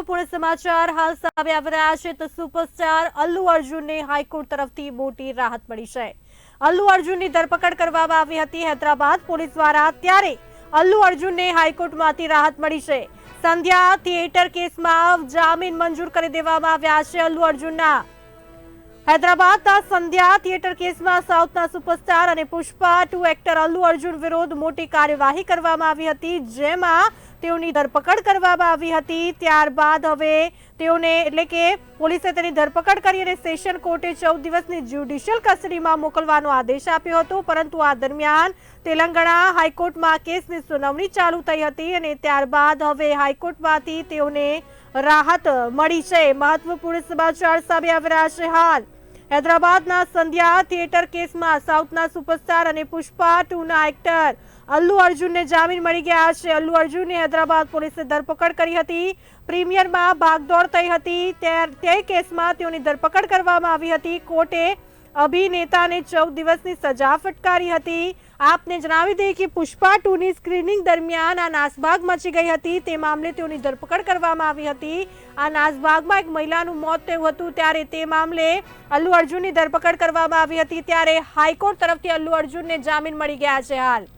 મહત્વપૂર્ણ સમાચાર હાલ સામે આવી રહ્યા છે તો સુપરસ્ટાર અલ્લુ અર્જુનને હાઈકોર્ટ તરફથી મોટી રાહત મળી છે. અલ્લુ અર્જુનની ધરપકડ કરવામાં આવી હતી. હૈદરાબાદ પોલીસ દ્વારા ત્યારે અલ્લુ અર્જુનને હાઈકોર્ટમાંથી રાહત મળી છે. સંધ્યા થિયેટર કેસમાં જામીન મંજૂર કરી દેવામાં આવ્યા છે અલ્લુ અર્જુનના. હૈદરાબાદના સંધ્યા થિયેટર કેસમાં સાઉથના સુપરસ્ટાર અને પુષ્પા ટુ એક્ટર અલ્લુ અર્જુન વિરોધ મોટી કાર્યવાહી કરવામાં આવી હતી, જેમાં તેઓની ધરપકડ કરવામાં આવી હતી. ત્યારબાદ હવે તેઓને એટલે કે પોલીસે તેની ધરપકડ કરી અને સેશન કોર્ટે ચૌદ દિવસની જ્યુડિશિયલ કસ્ટડીમાં મોકલવાનો આદેશ આપ્યો હતો. પરંતુ આ દરમિયાન તેલંગાણા હાઈકોર્ટમાં કેસની સુનાવણી ચાલુ થઈ હતી અને ત્યારબાદ હવે હાઈકોર્ટમાંથી તેઓને રાહત મળી છે. મહત્વપૂર્ણ સમાચાર સામે આવી રહ્યા છે હાલ. હૈદરાબાદના સંધ્યા થિયેટર કેસમાં સાઉથના સુપરસ્ટાર અને પુષ્પા ટુના એક્ટર અલ્લુ અર્જુનને જામીન મળી ગયા છે. અલ્લુ અર્જુનની હૈદરાબાદ પોલીસે ધરપકડ કરી હતી. પ્રીમિયરમાં ભાગદોડ થઈ હતી. તે- કેસમાં તેઓની ધરપકડ કરવામાં આવી હતી. કોર્ટે અભિનેતાને ચૌદ દિવસની સજા ફટકારી હતી. આપને જણાવી દઈએ કે પુષ્પા ટુની સ્ક્રીનિંગ દરમિયાન આ નાસભાગ મચી ગઈ હતી. તે મામલે તેઓની ધરપકડ કરવામાં આવી હતી. આ નાસભાગમાં એક મહિલાનું મોત થયું હતું. ત્યારે તે મામલે અલ્લુ અર્જુનની ધરપકડ કરવામાં આવી હતી. ત્યારે હાઈકોર્ટ તરફથી અલ્લુ અર્જુનને જામીન મળી ગયા છે હાલ.